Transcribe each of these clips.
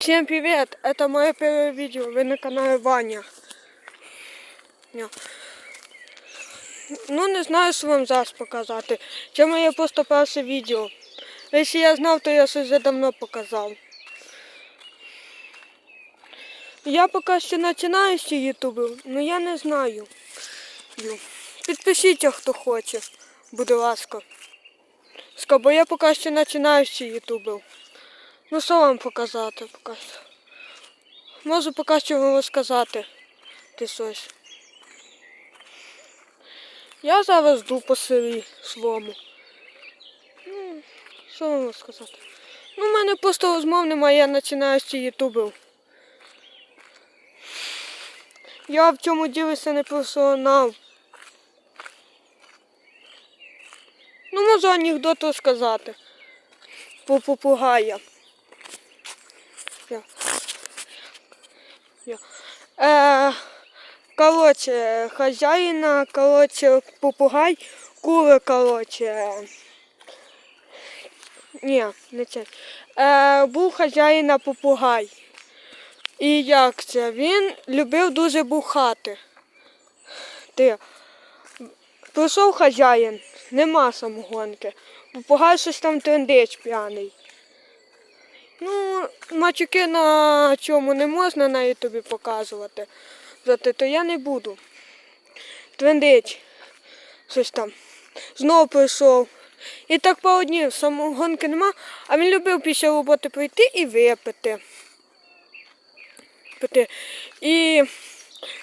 Всем привет! Это мое первое видео. Вы на канале Ваня. Ня. Ну, не знаю, що вам зараз показати. Це моє просто перше відео. Якщо я знав, то я щось вже давно показав. Я поки що починаю з ютубів, але я не знаю. Підпишіться, хто хоче, будь ласка. Ска, Бо я поки що починаю з ютубів. Ну що вам показати поки? Можу поки що вам розказати ти щось. Я зараз йду по селі своєму. Ну, що вам розказати? Ну, в мене просто розмов немає, я починаю з ютубів. Я в цьому ділися не професіонал. Ну, можу анекдот розказати. По попугая. Я. Е, короче, хазяїна, короче, попугай, кури, короче. Ні, не це. Е, був хазяїна попугай. І як це? Він любив дуже бухати. Ти. Прийшов хазяїн, нема самогонки. Попугай щось там трендич п'яний. Мачуки на чому не можна на ютубі показувати. Зате то я не буду. Трендить. Щось там. Знову прийшов. І так пару днів самогонки нема, а він любив після роботи прийти і випити. Пити. І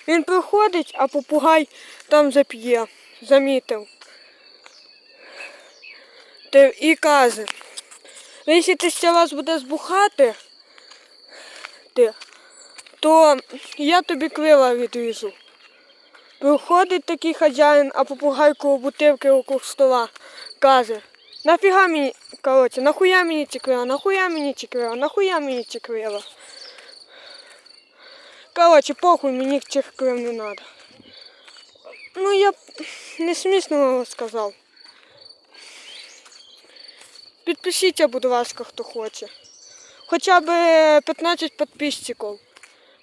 він приходить, а попугай там зап'є. Замітив. І каже, «Ну, якщо ти ще раз будеш бухати, ти, то я тобі крила відріжу. Приходить такий хазяїн, а попугай коло бутилки около стола. Каже, нафіга мені, коротше, нахуя мені ці крила, нахуя мені ці крила, нахуя мені ці крила. Коротше, похуй, мені цих крил не треба. Ну, я не смішно сказав. Підпишіться, будь ласка, хто хоче. Хоча б 15 підписчиків.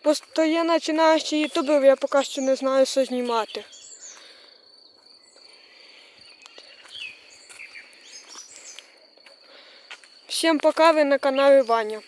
Просто я починаючи ютубер, я поки що не знаю, що знімати. Всім пока, ви на каналі Ваня.